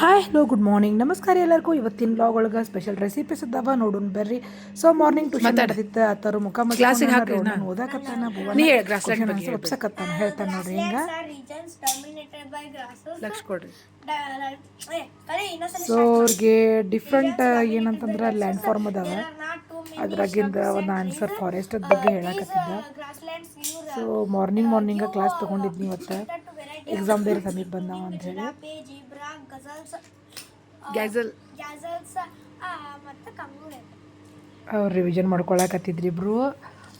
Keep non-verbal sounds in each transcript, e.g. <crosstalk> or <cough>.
Hi hello good morning ನಮಸ್ಕಾರ ಎಲ್ಲರಿಗೂ. ಇವತ್ತಿನ ಬ್ಲಾಗ್ ಒಳಗೆ ಸ್ಪೆಷಲ್ ರೆಸಿಪೀಸ್ ಇದ್ದಾವ ನೋಡೋಣ ಬರ್ರಿ. ಸೊ ಮಾರ್ನಿಂಗ್ ಟು ನಡೆದಿತ್ತು ಆತರ ಮುಖ. ಓದಾಕತ್ತಾನ ನೀ ಹೇಳು, grassland ಬಗ್ಗೆ ಒಪ್ಸಕತ್ತಾನ ಹೇಳ್ತಾನ ನೋಡ್ರಿ ಹಿಂಗ. ಲಕ್ಷ ಕೊಡ್ರಿ. ಸೊ ಅವ್ರಿಗೆ ಡಿಫ್ರೆಂಟ್ ಏನಂತಂದ್ರೆ ಲ್ಯಾಂಡ್ ಫಾರ್ಮ್ ಅದಾವ. ಅದ್ರಾಗಿಂದ ಒಂದು ಆನ್ಸರ್ ಫಾರೆಸ್ಟ್ ಬಗ್ಗೆ ಹೇಳಕತ್ತಿದ್ದ. uh, grasslands so morning morning class ತೊಗೊಂಡಿದ್ನಿ ಇವತ್ತು. ಎಕ್ಸಾಮ್ ಬೇರೆ ಸಮೀಪ ಬಂದಾವ ಅಂತ ಹೇಳಿ ಗಜಲ್ಸ್ ಮತ್ತು ಕಂಗೂರೆ ಅವ್ರು ರಿವಿಷನ್ ಮಾಡ್ಕೊಳಕತ್ತಿದ್ರಿ ಇಬ್ರು.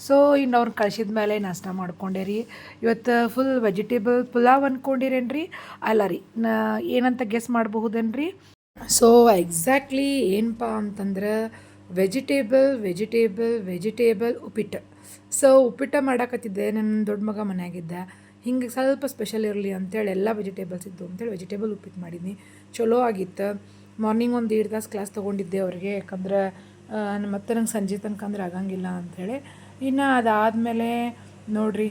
ಸೊ ಇನ್ನು ಅವ್ರು ಕಳ್ಸಿದ ಮೇಲೆ ನಾಷ್ಟ ಮಾಡ್ಕೊಂಡೆ ರೀ. ಇವತ್ತು ಫುಲ್ ವೆಜಿಟೇಬಲ್ ಪುಲಾವ್ ಅಂದ್ಕೊಂಡಿರೇನ್ರಿ ಅಲ್ಲ ರೀ ನಾ ಏನಂತ ಗೆಸ್ ಮಾಡಬಹುದೇನ್ರಿ? ಸೊ ಎಕ್ಸಾಕ್ಟ್ಲಿ ಏನಪ್ಪ ಅಂತಂದ್ರೆ ವೆಜಿಟೇಬಲ್ ವೆಜಿಟೇಬಲ್ ವೆಜಿಟೇಬಲ್ ಉಪ್ಪಿಟ್ಟು. ಸೊ ಉಪ್ಪಿಟ್ಟು ಮಾಡಾಕತ್ತಿದ್ದೆ ನನ್ನ ದೊಡ್ಡ ಮಗ ಮನ್ಯಾಗಿದ್ದ ಹಿಂಗೆ ಸ್ವಲ್ಪ ಸ್ಪೆಷಲ್ ಇರಲಿ ಅಂತೇಳಿ ಎಲ್ಲ ವೆಜಿಟೇಬಲ್ಸ್ ಇದ್ದು ಅಂತೇಳಿ ವೆಜಿಟೇಬಲ್ ಉಪ್ಪಿಟ್ಟು ಮಾಡಿದ್ನಿ. ಚಲೋ ಆಗಿತ್ತು. ಮಾರ್ನಿಂಗ್ ಒಂದು ಎರಡು ತಾಸು ಕ್ಲಾಸ್ ತೊಗೊಂಡಿದ್ದೆ ಅವ್ರಿಗೆ. ಯಾಕಂದ್ರೆ ಮತ್ತೆ ನಂಗೆ ಸಂಜೆ ತನಕ ಅಂದ್ರೆ ಆಗಂಗಿಲ್ಲ ಅಂಥೇಳಿ ಇನ್ನು ಅದಾದಮೇಲೆ ನೋಡಿರಿ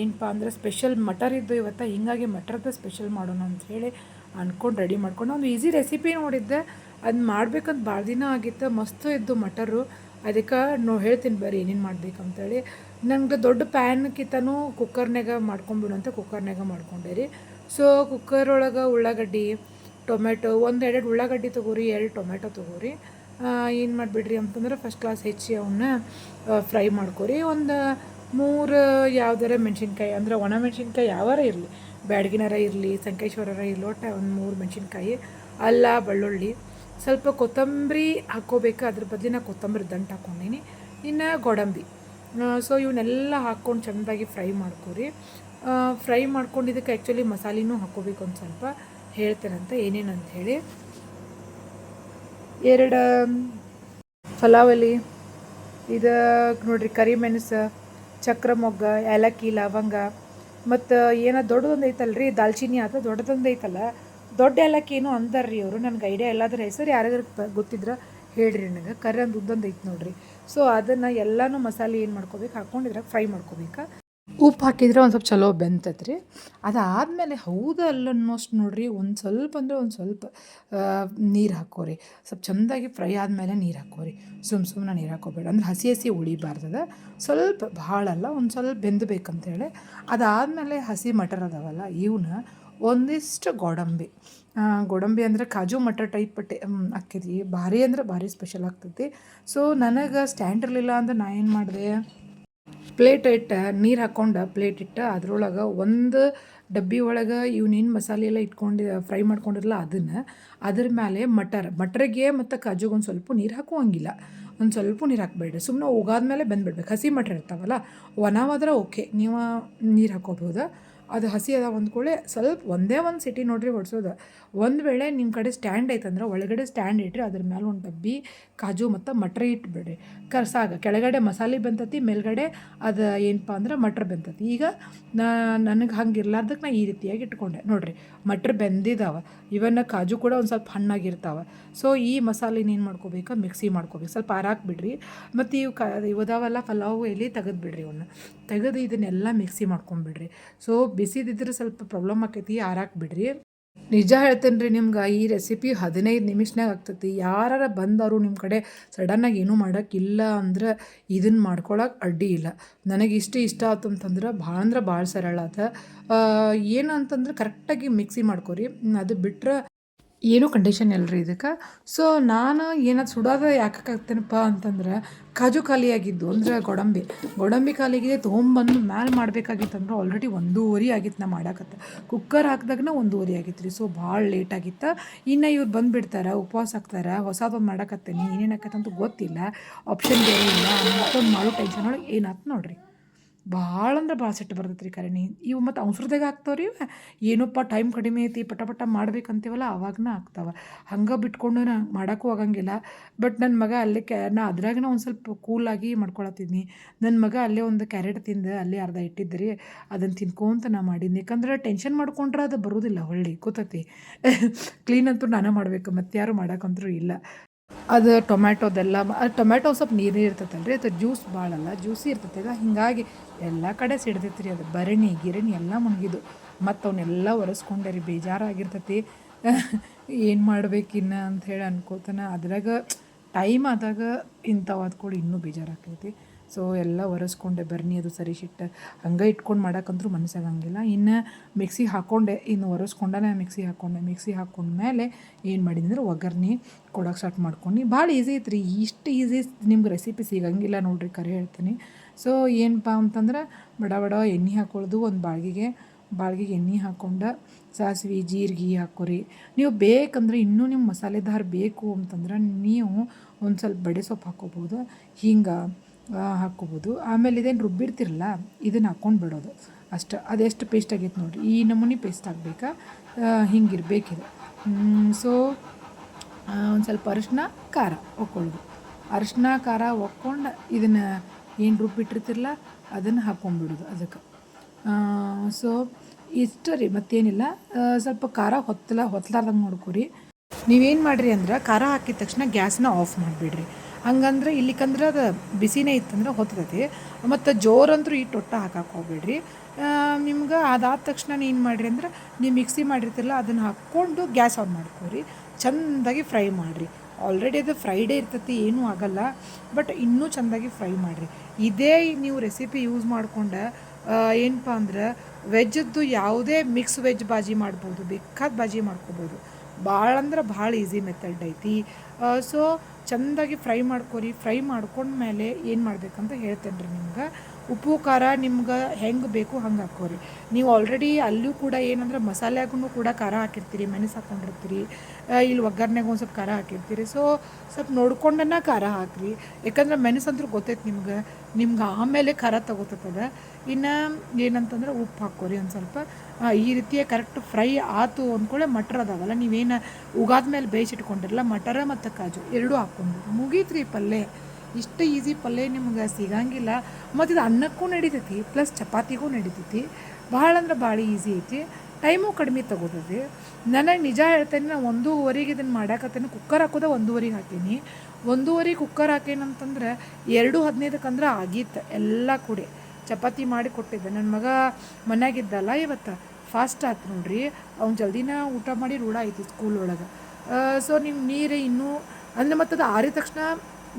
ಏನಪ್ಪ ಅಂದರೆ ಸ್ಪೆಷಲ್ ಮಟರ್ ಇದ್ದು ಇವತ್ತು ಹಿಂಗಾಗಿ ಮಟರ್ದ ಸ್ಪೆಷಲ್ ಮಾಡೋಣ ಅಂಥೇಳಿ ಅಂದ್ಕೊಂಡು ರೆಡಿ ಮಾಡ್ಕೊಂಡು ಒಂದು ಈಸಿ ರೆಸಿಪಿ ನೋಡಿದ್ದೆ. ಅದು ಮಾಡ್ಬೇಕಂತ ಭಾಳ ದಿನ ಆಗಿತ್ತು. ಮಸ್ತು ಇದ್ದು ಮಟರು ಅದಕ್ಕೆ ನಾವು ಹೇಳ್ತೀನಿ ಬರ್ರಿ, ಏನೇನು ಮಾಡ್ಬೇಕಂತೇಳಿ. ನನಗೆ ದೊಡ್ಡ ಪ್ಯಾನ್ಕಿತನೂ ಕುಕ್ಕರ್ನಾಗ ಅಂತ ಕುಕ್ಕರ್ನಾಗ ಮಾಡ್ಕೊಂಡೆ ರೀ. ಸೊ ಕುಕ್ಕರ್ ಒಳಗೆ ಉಳ್ಳಾಗಡ್ಡಿ ಟೊಮೆಟೊ ಒಂದು ಎರಡು ಉಳ್ಳಾಗಡ್ಡಿ ತೊಗೋರಿ, ಎರಡು ಟೊಮೆಟೊ ತೊಗೋರಿ. ಏನು ಮಾಡಿಬಿಡ್ರಿ ಅಂತಂದ್ರೆ ಫಸ್ಟ್ ಕ್ಲಾಸ್ ಹೆಚ್ಚಿ ಅವನ್ನ ಫ್ರೈ ಮಾಡ್ಕೊರಿ. ಒಂದು ಮೂರು ಯಾವ್ದಾರ ಮೆಣಸಿನ್ಕಾಯಿ, ಅಂದ್ರೆ ಒಣ ಮೆಣಸಿನ್ಕಾಯಿ ಯಾವಾರ ಇರಲಿ. ಬ್ಯಾಡಗಿನಾರ ಇರಲಿ, ಸಂಕೇಶ್ವರರ ಇರಲಿ, ಒಟ್ಟು ಒಂದು ಮೂರು ಮೆಣಸಿನ್ಕಾಯಿ, ಅಲ್ಲ, ಬೆಳ್ಳುಳ್ಳಿ. ಸ್ವಲ್ಪ ಕೊತ್ತಂಬರಿ ಹಾಕ್ಕೋಬೇಕು, ಅದ್ರ ಬದಲಿನ ಕೊತ್ತಂಬರಿ ದಂಟು ಹಾಕ್ಕೊಂಡಿನಿ. ಇನ್ನು ಗೋಡಂಬಿ. ಸೊ ಇವನ್ನೆಲ್ಲ ಹಾಕ್ಕೊಂಡು ಚೆಂದಾಗಿ ಫ್ರೈ ಮಾಡ್ಕೊರಿ. ಫ್ರೈ ಮಾಡ್ಕೊಂಡಿದ್ದಕ್ಕೆ ಆ್ಯಕ್ಚುಲಿ ಮಸಾಲಿನೂ ಹಾಕ್ಕೋಬೇಕು ಒಂದು ಸ್ವಲ್ಪ. ಹೇಳ್ತೇನಂತ ಏನೇನು ಅಂತ ಹೇಳಿ ಎರಡು ಫಲಾವಲಿ ಇದು ನೋಡಿರಿ ಕರಿಮೆಣಸು ಚಕ್ರ ಮೊಗ್ಗ ಏಲಕ್ಕಿ, ಲವಂಗ. ಮತ್ತು ಏನೋ ದೊಡ್ಡದೊಂದು ಐತಲ್ರಿ ದಾಲ್ಚಿನ್ನಿ ಅದು ದೊಡ್ಡದೊಂದು ಐತಲ್ಲ ದೊಡ್ಡ ಏಲಕ್ಕಿ ಏನೋ ರೀ ಇವರು ನನಗೆ ಐಡಿಯಾ ಎಲ್ಲಾದ್ರ ಹೆಸರು ಯಾರಿಗಾರು ಗೊತ್ತಿದ್ರೆ ಹೇಳ್ರಿ ನನಗೆ. ಕರ್ರಿ ಒಂದು ಉದ್ದೊಂದು ಐತೆ ನೋಡ್ರಿ. ಸೊ ಅದನ್ನು ಎಲ್ಲನೂ ಮಸಾಲೆ ಏನು ಮಾಡ್ಕೋಬೇಕು? ಹಾಕ್ಕೊಂಡಿದ್ರಾಗ ಫ್ರೈ ಮಾಡ್ಕೋಬೇಕು. ಉಪ್ಪು ಹಾಕಿದ್ರೆ ಒಂದು ಸ್ವಲ್ಪ ಚಲೋ ಬೆಂತತ್ರಿ. ಅದಾದಮೇಲೆ ಹೌದು ಅಲ್ಲನ್ನೋಷ್ಟು ನೋಡ್ರಿ, ಒಂದು ಸ್ವಲ್ಪ ಅಂದರೆ ಒಂದು ಸ್ವಲ್ಪ ನೀರು ಹಾಕೋರಿ. ಸ್ವಲ್ಪ ಚೆಂದಾಗಿ ಫ್ರೈ ಆದಮೇಲೆ ನೀರು ಹಾಕೋರಿ. ಸುಮ್ಮ ಸುಮ್ಮನೆ ನೀರು ಹಾಕೋಬೇಡ. ಅಂದ್ರೆ ಹಸಿ ಹಸಿ ಉಳಿಬಾರ್ದದ. ಸ್ವಲ್ಪ ಭಾಳಲ್ಲ, ಒಂದು ಸ್ವಲ್ಪ ಬೆಂದಬೇಕಂತೇಳಿ. ಅದಾದಮೇಲೆ ಹಸಿ ಮಟರ್ ಅದಾವಲ್ಲ ಇವನ್ನ ಒಂದಿಷ್ಟು ಗೋಡಂಬಿ. ಗೋಡಂಬಿ ಅಂದರೆ ಕಾಜು ಮಟರ್ ಟೈಪ್ ಪಟ್ಟೆ ಹಾಕಿದ್ವಿ. ಭಾರಿ ಅಂದ್ರೆ ಭಾರಿ ಸ್ಪೆಷಲ್ ಆಗ್ತೈತಿ. ಸೊ ನನಗೆ ಸ್ಟ್ಯಾಂಡ್ ಇರಲಿಲ್ಲ ಅಂದ್ರೆ ನಾ ಏನು ಮಾಡಿದೆ? ಪ್ಲೇಟ್ ಇಟ್ಟು, ನೀರು ಹಾಕ್ಕೊಂಡು ಪ್ಲೇಟ್ ಇಟ್ಟು, ಅದ್ರೊಳಗೆ ಒಂದು ಡಬ್ಬಿ ಒಳಗೆ ಇವನೇನು ಮಸಾಲೆ ಎಲ್ಲ ಇಟ್ಕೊಂಡು ಫ್ರೈ ಮಾಡ್ಕೊಂಡಿರಲ್ಲ ಅದನ್ನು, ಅದ್ರ ಮೇಲೆ ಮಟರ್. ಮಟರ್ಗೆ ಮತ್ತು ಕಾಜುಗೆ ಒಂದು ಸ್ವಲ್ಪ ನೀರು ಹಾಕುವಂಗಿಲ್ಲ. ಒಂದು ಸ್ವಲ್ಪ ನೀರು ಹಾಕ್ಬೇಡ್ರಿ. ಸುಮ್ಮನೆ ಹೋಗಾದ್ಮೇಲೆ ಬಂದುಬಿಡ್ಬೇಕು. ಹಸಿ ಮಟರ್ ಇರ್ತಾವಲ್ಲ, ಒಣವಾದ್ರೆ ಓಕೆ. ನೀವು ನೀರು ಹಾಕೋಬೋದು. ಅದು ಹಸಿ ಅದ ಅಂದ್ಕೊಳ್ಳಿ ಸ್ವಲ್ಪ ಒಂದೇ ಒಂದು ಸಿಟಿ ನೋಡ್ರಿ ಹೊಡ್ಸೋದು. ಒಂದು ವೇಳೆ ನಿಮ್ಮ ಕಡೆ ಸ್ಟ್ಯಾಂಡ್ ಐತಂದ್ರೆ ಒಳಗಡೆ ಸ್ಟ್ಯಾಂಡ್ ಇಟ್ರಿ, ಅದ್ರ ಮೇಲೆ ಒಂದು ಡಬ್ಬಿ ಕಾಜು ಮತ್ತು ಮಟ್ರ್ ಇಟ್ಬಿಡ್ರಿ. ಕರ್ಸಾಗ ಕೆಳಗಡೆ ಮಸಾಲೆ ಬಂತತಿ, ಮೇಲ್ಗಡೆ ಅದು ಏನಪ್ಪ ಅಂದ್ರೆ ಮಟ್ರ್ ಬೆಂತತಿ. ಈಗ ನಾ ನನಗೆ ಹಂಗೆ ಇರ್ಲಾರ್ದಕ್ಕೆ ನಾ ಈ ರೀತಿಯಾಗಿ ಇಟ್ಕೊಂಡೆ. ನೋಡ್ರಿ, ಮಟ್ರ್ ಬೆಂದಿದಾವ, ಇವನ್ನ ಕಾಜು ಕೂಡ ಒಂದು ಸ್ವಲ್ಪ ಹಣ್ಣಾಗಿರ್ತಾವೆ. ಸೊ ಈ ಮಸಾಲೆನ ಏನು ಮಾಡ್ಕೋಬೇಕು? ಮಿಕ್ಸಿ ಮಾಡ್ಕೋಬೇಕು. ಸ್ವಲ್ಪ ಆರಾಕ್ ಬಿಡ್ರಿ. ಮತ್ತು ಇವು ಕ ಇವದಾವಲ್ಲ ಪಲಾವು ಎಲೆ ತೆಗೆದು ಬಿಡ್ರಿ ಇವನ್ನ ತೆಗೆದು ಇದನ್ನೆಲ್ಲ ಮಿಕ್ಸಿ ಮಾಡ್ಕೊಂಬಿಡ್ರಿ. ಸೊ ಬಿಸಿದಿದ್ರೆ ಸ್ವಲ್ಪ ಪ್ರಾಬ್ಲಮ್ ಆಕೈತಿ ಆರಾಕ್ ಬಿಡ್ರಿ ನಿಜ ಹೇಳ್ತೇನೆ ರೀ ನಿಮ್ಗೆ, ಈ ರೆಸಿಪಿ ಹದಿನೈದು ನಿಮಿಷನಾಗ ಆಗ್ತೈತಿ. ಯಾರ ಬಂದವರು ನಿಮ್ಮ ಕಡೆ ಸಡನ್ನಾಗಿ ಏನೂ ಮಾಡೋಕ್ಕಿಲ್ಲ ಅಂದ್ರೆ ಇದನ್ನು ಮಾಡ್ಕೊಳಕ್ಕೆ ಅಡ್ಡಿ ಇಲ್ಲ. ನನಗೆ ಇಷ್ಟು ಇಷ್ಟ ಆಯ್ತು ಅಂತಂದ್ರೆ ಭಾಳ ಅಂದ್ರೆ ಭಾಳ ಸರಳ ಆತ. ಏನು ಅಂತಂದ್ರೆ ಕರೆಕ್ಟಾಗಿ ಮಿಕ್ಸಿ ಮಾಡ್ಕೊರಿ. ಅದು ಬಿಟ್ರೆ ಏನೂ ಕಂಡೀಷನ್ ಇಲ್ಲರಿ ಇದಕ್ಕೆ. ಸೊ ನಾನು ಏನಾದ್ರು ಸುಡೋದು ಯಾಕಾಗ್ತೇನಪ್ಪ ಅಂತಂದ್ರೆ ಕಾಜು ಖಾಲಿ ಆಗಿದ್ದು ಅಂದ್ರೆ ಗೋಡಂಬಿ. ಗೋಡಂಬಿ ಖಾಲಿಗೆ ತೊಗೊಂಬಂದು ಮ್ಯಾಲೆ ಮಾಡಬೇಕಾಗಿತ್ತಂದ್ರೆ ಆಲ್ರೆಡಿ ಒಂದೂವರೆ ಆಗಿತ್ತು ನಾ ಮಾಡಾಕತ್ತೆ. ಕುಕ್ಕರ್ ಹಾಕಿದಾಗನ ಒಂದೂವರೆ ಆಗಿತ್ತು ರೀ ಸೊ ಭಾಳ ಲೇಟ್ ಆಗಿತ್ತು. ಇನ್ನು ಇವ್ರು ಬಂದುಬಿಡ್ತಾರೆ, ಉಪವಾಸ ಆಗ್ತಾರೆ ಹೊಸದೊಂದು ಮಾಡಾಕತ್ತೇನಿ, ಏನೇನು ಆಕತ್ತಂತ ಗೊತ್ತಿಲ್ಲ. ಆಪ್ಷನ್ ಬೇರೆ ಇಲ್ಲ. ಮತ್ತೊಂದು ಮಾಡೋ ಟೆನ್ಷನ್ ಒಳಗೆ ಏನಾಯ್ತು ನೋಡ್ರಿ. ಭಾಳ ಅಂದ್ರೆ ಭಾಳ ಸಿಟ್ಟು ಬರ್ತೈತೆ ರೀ ಕರೆನಿ ಇವು ಮತ್ತು ಅವಸರದಾಗ ಆಗ್ತಾವ್ರಿ ಏನಪ್ಪ ಟೈಮ್ ಕಡಿಮೆ ಐತಿ, ಪಟ ಪಟ ಮಾಡ್ಬೇಕಂತೀವಲ್ಲ, ಅವಾಗನ ಆಗ್ತಾವೆ ಹಂಗೆ ಬಿಟ್ಕೊಂಡು ನಾ ಮಾಡೋಕ್ಕೂ ಆಗಂಗಿಲ್ಲ. ಬಟ್ ನನ್ನ ಮಗ ಅಲ್ಲೇ ಕ್ಯಾ ನಾ ಅದ್ರಾಗನ ಒಂದು ಸ್ವಲ್ಪ ಕೂಲಾಗಿ ಮಾಡ್ಕೊಳತ್ತಿದ್ನಿ. ನನ್ನ ಮಗ ಅಲ್ಲೇ ಒಂದು ಕ್ಯಾರೆಟ್ ತಿಂದು, ಅಲ್ಲೇ ಅರ್ಧ ಇಟ್ಟಿದ್ರಿ ಅದನ್ನು ತಿನ್ಕೊಂತ ನಾ ಮಾಡಿದ್ನಿ. ಯಾಕಂದ್ರೆ ಟೆನ್ಷನ್ ಮಾಡ್ಕೊಂಡ್ರೆ ಅದು ಬರೋದಿಲ್ಲ, ಹೊಳ್ಳಿ. ಕೂತತಿ ಕ್ಲೀನ್ <laughs> ಅಂತೂ ನಾನೇ ಮಾಡಬೇಕು ಮತ್ತೆ ಯಾರು ಮಾಡೋಕ್ಕಂತೂ ಇಲ್ಲ. ಅದು ಟೊಮ್ಯಾಟೊದೆಲ್ಲ ಟೊಮ್ಯಾಟೋ ಸ್ವಲ್ಪ ನೀರು ಇರ್ತೈತಲ್ಲ ರೀ ಅದು ಜ್ಯೂಸ್ ಭಾಳಲ್ಲ ಜ್ಯೂಸಿ ಇರ್ತೈತೆ. ಅದು ಹಿಂಗಾಗಿ ಎಲ್ಲ ಕಡೆ ಸಿಡ್ತೈತೆ ರೀ ಅದು. ಭರಣಿ, ಗಿರಣಿ ಎಲ್ಲ ಮುಣಗಿದ್ದು ಮತ್ತು ಅವನ್ನೆಲ್ಲ ಒರೆಸ್ಕೊಂಡೆ ರೀ. ಬೇಜಾರಾಗಿರ್ತೈತಿ. <laughs> ಏನು ಮಾಡ್ಬೇಕಿನ್ನ ಹೇಳಿ ಅನ್ಕೋತಾನೆ. ಅದ್ರಾಗ ಟೈಮ್ ಆದಾಗ ಇಂಥವು ಕೂಡ ಇನ್ನೂ ಬೇಜಾರಾಗ್ತೈತಿ. ಸೊ ಎಲ್ಲ ಒರೆಸ್ಕೊಂಡೆ, ಬರ್ನಿ ಅದು ಸರಿ ಸಿಟ್ಟು ಹಂಗೆ ಇಟ್ಕೊಂಡು ಮಾಡೋಕ್ಕಂದ್ರೂ ಮನಸ್ಸಾಗಂಗಿಲ್ಲ ಇನ್ನು ಮಿಕ್ಸಿ ಹಾಕ್ಕೊಂಡೆ ಇನ್ನು ಒರೆಸ್ಕೊಂಡೇ ಮಿಕ್ಸಿ ಹಾಕ್ಕೊಂಡೆ ಮಿಕ್ಸಿ ಹಾಕ್ಕೊಂಡ್ಮೇಲೆ ಏನು ಮಾಡಿದ್ನಿ ಅಂದ್ರೆ ಒಗ್ಗರ್ನಿ ಕೊಡೋಕೆ ಸ್ಟಾರ್ಟ್ ಮಾಡ್ಕೊಂಡು ಭಾಳ ಈಸಿ ಐತ್ರಿ. ಇಷ್ಟು ಈಸಿ ನಿಮ್ಗೆ ರೆಸಿಪಿ ಸಿಗಂಗಿಲ್ಲ ನೋಡ್ರಿ ಕರೆ ಹೇಳ್ತೀನಿ. ಸೊ ಏನಪ್ಪ ಅಂತಂದ್ರೆ ಬಡ ಬಡ ಎಣ್ಣೆ ಹಾಕೊಳ್ಳೋದು ಒಂದು ಬಾಳ್ಗಿಗೆ ಬಾಳ್ಗಿಗೆ ಎಣ್ಣೆ ಹಾಕ್ಕೊಂಡು ಸಾಸಿವೆ, ಜೀರಿಗೆ ಹಾಕೋರಿ. ನೀವು ಬೇಕಂದ್ರೆ ಇನ್ನೂ ನಿಮ್ಮ ಮಸಾಲೆದಾರ್ ಬೇಕು ಅಂತಂದ್ರೆ ನೀವು ಒಂದು ಸ್ವಲ್ಪ ಬಡೆ ಸೊಪ್ಪು ಹಾಕೋಬೋದು. ಹಿಂಗೆ ಹಾಕ್ಕೋಬೋದು. ಆಮೇಲೆ ಇದೇನು ರುಬ್ಬಿರ್ತಿರಲ್ಲ ಇದನ್ನು ಹಾಕ್ಕೊಂಡು ಬಿಡೋದು. ಅಷ್ಟು ಅದೆಷ್ಟು ಪೇಸ್ಟ್ ಆಗೈತೆ ನೋಡಿರಿ ಈ ನಮೂನಿ ಪೇಸ್ಟ್ ಆಗಬೇಕಾ? ಹಿಂಗಿರಬೇಕಿದೆ. ಸೊ ಒಂದು ಸ್ವಲ್ಪ ಅರಿಶಿನ, ಖಾರ ಒಕ್ಕೊಳ್ಳೋದು. ಅರಿಶಿನ, ಖಾರ ಒಕ್ಕೊಂಡು ಇದನ್ನು ಏನು ರುಬ್ಬಿಟ್ಟಿರ್ತಿರಲ್ಲ ಅದನ್ನು ಹಾಕ್ಕೊಂಬಿಡೋದು ಅದಕ್ಕೆ. ಸೊ ಇಷ್ಟು ರೀ, ಮತ್ತೇನಿಲ್ಲ. ಸ್ವಲ್ಪ ಖಾರ ಹೊತ್ತಲ ಹೊತ್ತಲಾರ್ದಂಗೆ ನೋಡ್ಕೊರಿ. ನೀವೇನು ಮಾಡಿರಿ ಅಂದ್ರೆ, ಖಾರ ಹಾಕಿದ ತಕ್ಷಣ ಗ್ಯಾಸ್ನ ಆಫ್ ಮಾಡಿಬಿಡ್ರಿ. ಹಂಗಂದ್ರೆ ಇಲ್ಲಿಕಂದ್ರೆ ಅದು ಬಿಸಿನೇ ಇತ್ತಂದ್ರೆ ಹೊತ್ತತೈತಿ ಮತ್ತು ಜೋರಂತೂ ಈ ಟೊಟ್ಟ ಹಾಕಕ್ಕೆ ಹೋಗ್ಬೇಡ್ರಿ. ನಿಮ್ಗೆ ಅದಾದ ತಕ್ಷಣ ಏನು ಮಾಡಿರಿ ಅಂದ್ರೆ ನೀವು ಮಿಕ್ಸಿ ಮಾಡಿರ್ತಿರಲ್ಲ ಅದನ್ನು ಹಾಕ್ಕೊಂಡು ಗ್ಯಾಸ್ ಆನ್ ಮಾಡ್ಕೊರಿ. ಚೆಂದಾಗಿ ಫ್ರೈ ಮಾಡಿರಿ. ಆಲ್ರೆಡಿ ಅದು ಫ್ರೈಡೇ ಇರ್ತೈತಿ, ಏನೂ ಆಗಲ್ಲ. ಬಟ್ ಇನ್ನೂ ಚೆಂದಾಗಿ ಫ್ರೈ ಮಾಡಿರಿ. ಇದೇ ನೀವು ರೆಸಿಪಿ ಯೂಸ್ ಮಾಡ್ಕೊಂಡು ಏನಪ್ಪ ಅಂದ್ರೆ ವೆಜ್ಜದ್ದು ಯಾವುದೇ ಮಿಕ್ಸ್ ವೆಜ್ ಬಾಜಿ ಮಾಡ್ಬೋದು, ಬೇಕಾದ ಬಾಜಿ ಮಾಡ್ಕೋಬೋದು. ಭಾಳ ಅಂದ್ರೆ ಭಾಳ ಈಸಿ ಮೆಥಡ್ ಐತಿ. ಸೊ ಚೆಂದಾಗಿ ಫ್ರೈ ಮಾಡ್ಕೊರಿ ಫ್ರೈ ಮಾಡ್ಕೊಂಡ್ಮೇಲೆ ಏನು ಮಾಡ್ಬೇಕಂತ ಹೇಳ್ತೇನೆ ರೀ ನಿಮ್ಗೆ? ಉಪ್ಪು ಖಾರ ನಿಮ್ಗೆ ಹೆಂಗೆ ಬೇಕು ಹಂಗೆ ಹಾಕೋರಿ. ನೀವು ಆಲ್ರೆಡಿ ಅಲ್ಲೂ ಕೂಡ ಏನಂದ್ರೆ ಮಸಾಲೆಗೂ ಕೂಡ ಖಾರ ಹಾಕಿರ್ತೀರಿ, ಮೆಣಸು ಹಾಕೊಂಡಿರ್ತೀರಿ ಇಲ್ಲಿ ಒಗ್ಗರಣೆಗೆ ಒಂದು ಸ್ವಲ್ಪ ಖಾರ ಹಾಕಿರ್ತೀರಿ. ಸೊ ಸ್ವಲ್ಪ ನೋಡ್ಕೊಂಡನ್ನ ಖಾರ ಹಾಕ್ರಿ. ಯಾಕಂದ್ರೆ ಮೆಣಸು ಅಂತೂ ಗೊತ್ತೈತೆ ನಿಮ್ಗೆ ನಿಮ್ಗೆ ಆಮೇಲೆ ಖಾರ ತಗೋತದ ಇನ್ನು ಏನಂತಂದ್ರೆ ಉಪ್ಪು ಹಾಕೋರಿ ಒಂದು ಸ್ವಲ್ಪ. ಈ ರೀತಿಯ ಕರೆಕ್ಟ್ ಫ್ರೈ ಆತು ಅಂದ್ಕೊಳ್ಳೆ ಮಟರ್ ಅದಾವಲ್ಲ, ನೀವೇನು ಉಗಾದ ಮೇಲೆ ಬೇಯಿಸಿಟ್ಕೊಂಡಿರಲ್ಲ ಮಟರ ಮತ್ತು ಕಾಜು ಎರಡೂ ಹಾಕ್ಕೊಂಡು ಮುಗೀತ್ರಿ ಪಲ್ಯ ಇಷ್ಟು ಈಸಿ ಪಲ್ಯ ನಿಮ್ಗೆ ಸಿಗಂಗಿಲ್ಲ. ಮತ್ತು ಇದು ಅನ್ನಕ್ಕೂ ನಡೀತೈತಿ ಪ್ಲಸ್ ಚಪಾತಿಗೂ ನಡೀತೈತಿ. ಭಾಳ ಅಂದ್ರೆ ಭಾಳ ಈಸಿ ಐತಿ. ಟೈಮು ಕಡಿಮೆ ತಗೋತೈತಿ. ನನಗೆ ನಿಜ ಹೇಳ್ತೇನೆ ನಾನು ಒಂದೂವರೆಗೆ ಇದನ್ನು ಮಾಡಾಕತ್ತೇನೆ ಕುಕ್ಕರ್ ಹಾಕೋದ ಒಂದೂವರೆಗೆ ಹಾಕೀನಿ. ಒಂದೂವರೆ ಕುಕ್ಕರ್ ಹಾಕೇನಂತಂದ್ರೆ ಎರಡು ಹದಿನೈದಕ್ಕಂದ್ರೆ ಆಗಿತ್ತು, ಎಲ್ಲ ಕೂಡಿ. ಚಪಾತಿ ಮಾಡಿ ಕೊಟ್ಟಿದ್ದೆ. ನನ್ನ ಮಗ ಮನ್ಯಾಗಿದ್ದಲ್ಲ ಇವತ್ತು ಫಾಸ್ಟ್ ಆಯ್ತು ನೋಡ್ರಿ. ಅವ್ನು ಜಲ್ದಿನ ಊಟ ಮಾಡಿ ರೂಢ ಐತಿ ಸ್ಕೂಲ್ ಒಳಗೆ. ಸೊ ನಿಮ್ಮ ನೀರು ಇನ್ನೂ, ಅಂದರೆ ಮತ್ತದು ಆರಿದ ತಕ್ಷಣ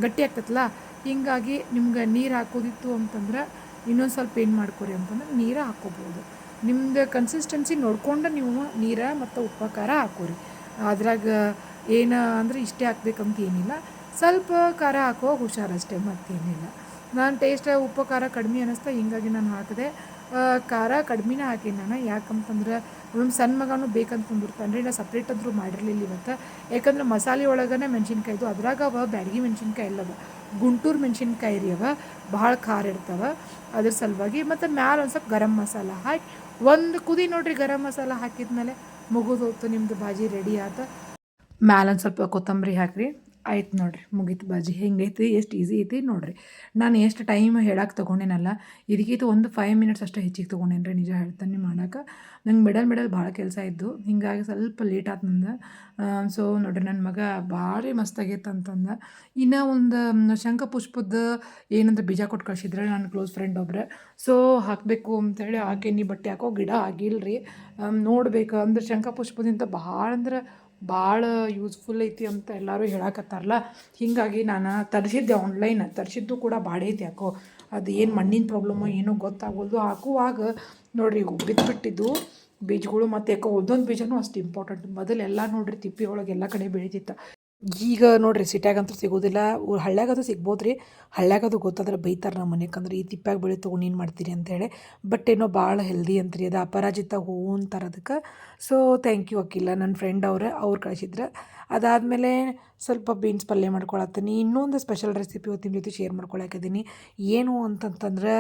ಗಟ್ಟಿ ಆಗ್ತೈತಲ್ಲ? ಹೀಗಾಗಿ ನಿಮ್ಗೆ ನೀರು ಹಾಕೋದಿತ್ತು ಅಂತಂದ್ರೆ ಇನ್ನೊಂದು ಸ್ವಲ್ಪ ಏನು ಮಾಡ್ಕೊರಿ ಅಂತಂದ್ರೆ ನೀರು ಹಾಕ್ಕೋಬೋದು ನಿಮ್ದು ಕನ್ಸಿಸ್ಟೆನ್ಸಿ ನೋಡ್ಕೊಂಡು ನೀವು ನೀರು ಮತ್ತು ಉಪ್ಪು ಹಾಕೋರಿ. ಅದ್ರಾಗ ಏನು ಅಂದ್ರೆ ಇಷ್ಟೇ ಹಾಕ್ಬೇಕಂತ ಏನಿಲ್ಲ. ಸ್ವಲ್ಪ ಖಾರ ಹಾಕೋ ಹುಷಾರಷ್ಟೇ ಮತ್ತೇನಿಲ್ಲ. ನಾನು ಟೇಸ್ಟ್ ಉಪ್ಪು ಖಾರ ಕಡಿಮೆ ಅನ್ನಿಸ್ತಾ ಹಿಂಗಾಗಿ ನಾನು ಹಾಕಿದೆ. ಖಾರ ಕಡಿಮೆನೇ ಹಾಕಿ ನಾನು ಯಾಕಂತಂದ್ರೆ ನಮ್ಮ ಸಣ್ಣ ಮಗನು ಬೇಕಂತ ಕುಂದಿರ್ತಾನೆ ರೀ ನಾ ಸಪ್ರೇಟ್ ಅಂದರೂ ಮಾಡಿರಲಿಲ್ಲ ಇವತ್ತು. ಯಾಕಂದ್ರೆ ಮಸಾಲೆ ಒಳಗನೆ ಮೆಣಸಿನ್ಕಾಯ್ದು ಅದ್ರಾಗ ಅವ ಬ್ಯಾಡಗಿ ಮೆಣಸಿನ್ಕಾಯಿ ಎಲ್ಲವ ಗುಂಟೂರು ಮೆಣಸಿನ್ಕಾಯಿ ರೀ ಅವ. ಭಾಳ ಖಾರ ಇರ್ತವೆ. ಅದ್ರ ಸಲುವಾಗಿ ಮತ್ತು ಮ್ಯಾಲೆ ಒಂದು ಸ್ವಲ್ಪ ಗರಂ ಮಸಾಲ ಹಾಕಿ, ಒಂದು ಕುದಿ ನೋಡ್ರಿ ಗರಂ ಮಸಾಲ ಹಾಕಿದ್ಮೇಲೆ ಮುಗಿದು ಹೋಯ್ತು ನಿಮ್ಮದು ಭಾಜಿ ರೆಡಿ ಆತ. ಮ್ಯಾಲೊಂದು ಸ್ವಲ್ಪ ಕೊತ್ತಂಬರಿ ಹಾಕ್ರಿ. ಆಯ್ತು ನೋಡ್ರಿ, ಮುಗೀತು ಬಾಜಿ. ಹೆಂಗೈತಿ, ಎಷ್ಟು ಈಸಿ ಐತಿ ನೋಡ್ರಿ. ನಾನು ಎಷ್ಟು ಟೈಮ್ ಹೇಳಕ್ಕೆ ತೊಗೊಂಡೇನಲ್ಲ ಇದಕ್ಕಿಂತ ಒಂದು ಫೈವ್ ಮಿನಿಟ್ಸ್ ಅಷ್ಟೇ ಹೆಚ್ಚಿಗೆ ತೊಗೊಂಡೇನಿ ರೀ ನಿಜ ಹೇಳ್ತಾನೆ ಮಾಡೋಕೆ. ನಂಗೆ ಮಿಡಲ್ ಮಿಡಲ್ ಭಾಳ ಕೆಲಸ ಇದ್ದು, ಹಿಂಗಾಗಿ ಸ್ವಲ್ಪ ಲೇಟ್ ಆಯ್ತು ನಂದು. ಸೊ ನೋಡ್ರಿ ನನ್ನ ಮಗ ಭಾರಿ ಮಸ್ತಾಗೈತೆ ಅಂತಂದ. ಇನ್ನು ಒಂದು ಶಂಖ ಪುಷ್ಪದ ಏನಂದ್ರೆ ಬೀಜ ಕೊಟ್ಟು ಕಳಿಸಿದ್ರೆ ನನ್ನ ಕ್ಲೋಸ್ ಫ್ರೆಂಡ್ ಒಬ್ಬರು ಸೊ ಹಾಕಬೇಕು ಅಂತೇಳಿ ಹಾಕೇನಿ ಬಟ್ಟೆ ಹಾಕೋ ಗಿಡ ಆಗಿಲ್ಲ ರೀ ನೋಡ್ಬೇಕು, ಅಂದ್ರೆ ಶಂಖ ಪುಷ್ಪದಿಂದ ಭಾಳ ಅಂದ್ರೆ ಭಾಳ ಯೂಸ್ಫುಲ್ ಐತಿ ಅಂತ ಎಲ್ಲರೂ ಹೇಳಕತ್ತಾರಲ್ಲ. ಹೀಗಾಗಿ ನಾನು ತರಿಸಿದ್ದೆ ಆನ್ಲೈನ್ ತರಿಸಿದ್ದು ಕೂಡ ಐತಿ ಯಾಕೋ. ಅದು ಏನು ಮಣ್ಣಿನ ಪ್ರಾಬ್ಲಮ್ಮು ಏನೋ ಗೊತ್ತಾಗೋದು ಹಾಕುವಾಗ ನೋಡ್ರಿ ಬಿದ್ದುಬಿಟ್ಟಿದ್ದು ಬೀಜಗಳು ಮತ್ತು ಯಾಕೋ ಒಂದೊಂದು ಬೀಜನೂ ಅಷ್ಟು ಇಂಪಾರ್ಟೆಂಟ್ ಮೊದಲೆಲ್ಲ ನೋಡ್ರಿ ತಿಪ್ಪಿ ಒಳಗೆ ಎಲ್ಲ ಕಡೆ ಬೆಳೀತಿತ್ತು. ಈಗ ನೋಡ್ರಿ ಸಿಟ್ಯಾಗಂತೂ ಸಿಗೋದಿಲ್ಲ. ಹಳ್ಳ್ಯಾಗದು ಸಿಗ್ಬೋದು ರೀ ಹಳ್ಳ್ಯಾಗದು ಗೊತ್ತಾದ್ರೆ ಬೈತಾರೆ ನಮ್ಮ ಮನೆಕಂದ್ರೆ ಈ ತಿಪ್ಪ್ಯಾಗ ಬೆಳೆ ತೊಗೊಂಡು ಏನು ಮಾಡ್ತೀರಿ ಅಂತೇಳಿ. ಬಟ್ ಏನೋ ಭಾಳ ಹೆಲ್ದಿ ಅಂತ್ರಿ. ಅದು ಅಪರಾಜಿತ ಹೂ ಅಂತಾರೆ ಅದಕ್ಕೆ ಸೊ ಥ್ಯಾಂಕ್ ಯು ಅಕ್ಕಿಲ್ಲ ನನ್ನ ಫ್ರೆಂಡ್ ಅವ್ರ, ಅವ್ರು ಕಳಿಸಿದ್ರೆ. ಅದಾದಮೇಲೆ ಸ್ವಲ್ಪ ಬೀನ್ಸ್ ಪಲ್ಯ ಮಾಡ್ಕೊಳತ್ತೀನಿ. ಇನ್ನೊಂದು ಸ್ಪೆಷಲ್ ರೆಸಿಪಿ ಇವತ್ತಿನ ಜೊತೆ ಶೇರ್ ಮಾಡ್ಕೊಳಕಿದ್ದೀನಿ ಏನು ಅಂತಂತಂದ್ರೆ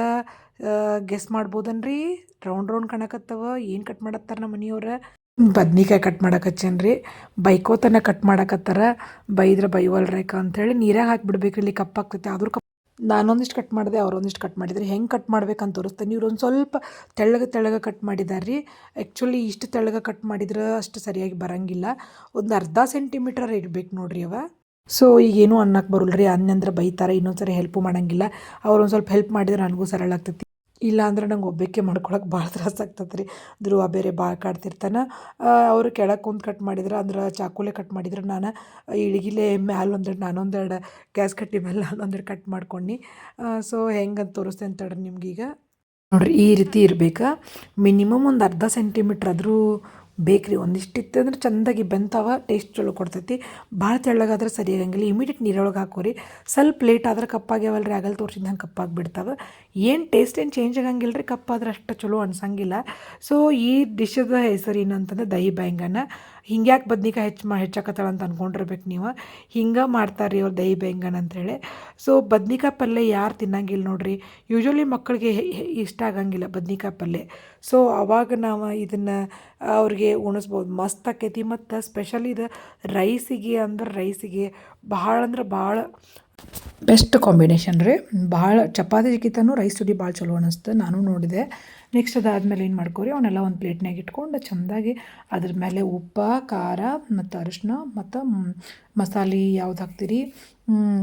ಗೆಸ್ ಮಾಡ್ಬೋದನ್ರಿ? ರೌಂಡ್ ರೌಂಡ್ ಕಾಣಕತ್ತವ. ಏನು ಕಟ್ ಮಾಡತ್ತಾರ ನಮ್ಮ ಮನೆಯವ್ರ? ಬದ್ನಿಕಾಯಿ ಕಟ್ ಮಾಡಕಚ್ಚನ್ರಿ ಬೈಕೋತನ ಕಟ್ ಮಾಡಕತ್ತಾರ ಬೈದ್ರೆ ಬೈವಲ್ರೇಕ ಅಂಥೇಳಿ ನೀರಾಗ ಹಾಕಿಬಿಡ್ಬೇಕು ಇಲ್ಲಿ ಕಪ್ಪಾಗ್ತೈತೆ ಆದರೂ ಕಪ್ ನಾನೊಂದಿಷ್ಟು ಕಟ್ ಮಾಡಿದೆ, ಅವ್ರೊಂದಿಷ್ಟು ಕಟ್ ಮಾಡಿದ್ರೆ ಹೆಂಗೆ ಕಟ್ ಮಾಡ್ಬೇಕಂತ ತೋರಿಸ್ತೇನೆ. ಇವ್ರು ಒಂದು ಸ್ವಲ್ಪ ತೆಳ್ಳಗೆ ತೆಳ್ಳಗೆ ಕಟ್ ಮಾಡಿದ್ದಾರೆ ರೀ. ಆ್ಯಕ್ಚುಲಿ ಇಷ್ಟು ತೆಳ್ಳಗೆ ಕಟ್ ಮಾಡಿದ್ರೆ ಅಷ್ಟು ಸರಿಯಾಗಿ ಬರಂಗಿಲ್ಲ. ಒಂದು ಅರ್ಧ ಸೆಂಟಿಮೀಟರ್ ಇರ್ಬೇಕು ನೋಡ್ರಿ ಅವ. ಸೊ ಈಗೇನು ಅನ್ನಕ್ಕೆ ಬರಲ್ರಿ ಅನ್ನಂದ್ರೆ ಬೈತಾರೆ, ಇನ್ನೊಂದ್ಸರಿ ಹೆಲ್ಪ್ ಹೆಲ್ಪು ಮಾಡಂಗಿಲ್ಲ. ಅವ್ರು ಒಂದು ಸ್ವಲ್ಪ ಹೆಲ್ಪ್ ಮಾಡಿದ್ರೆ ನನಗೂ ಸರಳ ಆಗ್ತೈತಿ. ಇಲ್ಲ ಅಂದ್ರೆ ನಂಗೆ ಒಬ್ಬಕ್ಕೆ ಮಾಡ್ಕೊಳಕ್ಕೆ ಭಾಳ ತ್ರಾಸ ಆಗ್ತದೆ ರೀ ಧ್ರುವ ಬೇರೆ ಭಾಳ ಕಾಡ್ತಿರ್ತಾನೆ. ಅವರು ಕೆಳಗೆ ಕುಂತು ಕಟ್ ಮಾಡಿದ್ರೆ ಅಂದ್ರೆ ಚಾಕುಲೆ ಕಟ್ ಮಾಡಿದ್ರೆ ನಾನು ಇಳಿಗಿಲೆ ಮ್ಯಾಲೆ ಒಂದೆರಡು ನಾನೊಂದೆರಡು ಗ್ಯಾಸ್ ಕಟ್ಟಿ ಮೇಲೆ ನಾನೊಂದೆರಡು ಕಟ್ ಮಾಡ್ಕೊಂಡು. ಸೊ ಹೆಂಗಂತ ತೋರಿಸ್ತೇನೆ ತಡ್ರಿ ನಿಮ್ಗೀಗ. ನೋಡ್ರಿ ಈ ರೀತಿ ಇರ್ಬೇಕು. ಮಿನಿಮಮ್ ಒಂದು ಅರ್ಧ ಸೆಂಟಿಮೀಟ್ರ್ ಆದರೂ ಬೇಕ್ರಿ ಒಂದಿಷ್ಟು ಇತ್ತು ಅಂದ್ರೆ ಚೆಂದಾಗಿ ಬೆಂತಾವ ಟೇಸ್ಟ್ ಚಲೋ ಕೊಡ್ತೈತಿ. ಭಾಳ ತೆಳ್ಳಗಾದ್ರೆ ಸರಿ ಆಗಂಗಿಲ್ಲ. ಇಮಿಡಿಯೇಟ್ ನೀರೊಳಗೆ ಹಾಕೋರಿ. ಸ್ವಲ್ಪ ಲೇಟ್ ಆದ್ರೆ ಕಪ್ಪಾಗ್ಯಾವಲ್ಲ ರೀ ಆಗಲ್ ತೋರಿಸಿದಂಗೆ ಕಪ್ಪಾಗಿ ಬಿಡ್ತಾವೆ ಏನು ಟೇಸ್ಟ್ ಏನು ಚೇಂಜ್ ಆಗಂಗಿಲ್ಲ ರೀ ಕಪ್ಪಾದ್ರೆ ಅಷ್ಟು ಚಲೋ ಅನ್ಸಂಗಿಲ್ಲ. ಸೊ ಈ ಡಿಶದ ಹೆಸರು ಏನಂತಂದ್ರೆ ದಹಿ ಬ್ಯಾಂಗನ. ಹಿಂಗ್ಯಾಕೆ ಬದ್ನಿಕಾಯಿ ಹೆಚ್ಚು ಮಾ ಹೆಚ್ಚಾಕತ್ತಾಳ ಅಂತ ಅಂದ್ಕೊಂಡಿರ್ಬೇಕು ನೀವು. ಹಿಂಗೆ ಮಾಡ್ತಾರೆ ರೀ ಅವ್ರು ದಹಿ ಬ್ಯಾಂಗನ್ ಅಂತೇಳಿ ಸೊ ಬದ್ನಿಕಾಯಿ ಪಲ್ಯ ಯಾರು ತಿನ್ನಂಗಿಲ್ಲ ನೋಡ್ರಿ. ಯೂಶ್ವಲಿ ಮಕ್ಕಳಿಗೆ ಇಷ್ಟ ಆಗಂಗಿಲ್ಲ ಬದ್ನಿಕಾಯಿ ಪಲ್ಯ. ಸೊ ಆವಾಗ ನಾವು ಇದನ್ನು ಅವ್ರಿಗೆ ಉಣಿಸ್ಬೋದು. ಮಸ್ತ್ ಆಕೈತಿ. ಮತ್ತು ಸ್ಪೆಷಲ್ ಇದು, ರೈಸಿಗೆ ಅಂದ್ರೆ ರೈಸಿಗೆ, ಭಾಳ ಅಂದ್ರೆ ಭಾಳ ಬೆಸ್ಟ್ ಕಾಂಬಿನೇಷನ್ ರೀ. ಭಾಳ ಚಪಾತಿಗಿಂತನೂ ರೈಸ್ ಜೋಡಿ ಭಾಳ ಚಲೋ ಅನ್ನಿಸ್ತು ನಾನು ನೋಡಿದೆ. ನೆಕ್ಸ್ಟ್ ಅದಾದಮೇಲೆ ಏನು ಮಾಡ್ಕೋರಿ ಅವನ್ನೆಲ್ಲ ಒಂದು ಪ್ಲೇಟ್ನಾಗ ಇಟ್ಕೊಂಡು ಚೆಂದಾಗಿ ಅದ್ರ ಮೇಲೆ ಉಪ್ಪು, ಖಾರ ಮತ್ತು ಅರಿಶಿನ ಮತ್ತು ಮಸಾಲೆ ಯಾವ್ದು ಹಾಕ್ತೀರಿ